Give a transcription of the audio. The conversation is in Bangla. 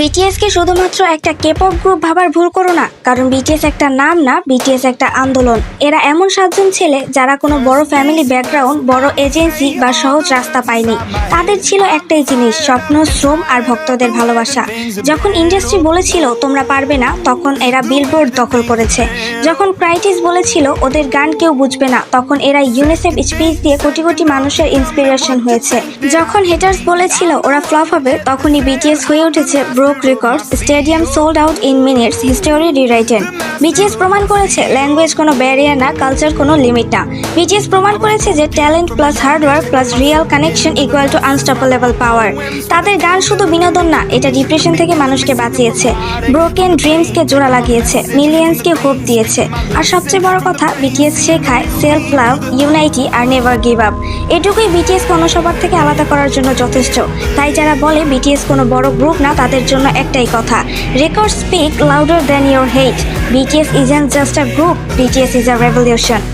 বিটিএস কে শুধুমাত্র একটা কেপপ গ্রুপ ভাবার ভুল করো না, কারণ বিটিএস একটা নাম না বিটিএস একটা আন্দোলন। এরা এমন সাতজন ছেলে যারা কোনো বড় ফ্যামিলি ব্যাকগ্রাউন্ড বড় এজেন্সি বা সহজ রাস্তা পায়নি। তাদের ছিল একটাই জিনিস, স্বপ্ন, শ্রম আর ভক্তদের ভালোবাসা। যখন ইন্ডাস্ট্রি বলেছিল, তোমরা পারবে না, তখন এরা বিলবোর্ড দখল করেছে। যখন ক্রাইটিস বলেছিল, ওদের গান কেউ বুঝবে না, তখন এরা ইউনিসেফ স্পিচ দিয়ে কোটি কোটি মানুষের ইন্সপিরেশন হয়েছে। যখন হেটার্স বলেছিল, ওরা ফ্লপ হবে, তখনই বিটিএস হয়ে উঠেছে broke records stadium sold out in minutes history rewritten BTS প্রমাণ করেছে ল্যাঙ্গুয়েজ কোনো ব্যারিয়ার না কালচার কোনো লিমিট না। বিটিএস প্রমাণ করেছে যে talent plus hard work plus real connection equal to unstoppable power তাদের গান শুধু বিনোদন না, এটা ডিপ্রেশন থেকে মানুষকে বাঁচিয়েছে। ব্রোকেন ড্রিমসকে জোড়া লাগিয়েছে মিলিয়ন্সকে হোপ দিয়েছে। আর সবচেয়ে বড় কথা বিটিএস শেখায় সেলফ লাভ ইউনাইটি আর নেভার গিভ আপ এটুকুই বিটিএস কোনো সবার থেকে আলাদা করার জন্য যথেষ্ট। তাই যারা বলে বিটিএস কোনো বড় গ্রুপ না, তাদের জন্য একটাই কথা। Record speak louder than your hate BTS is just a group BTS is a revolution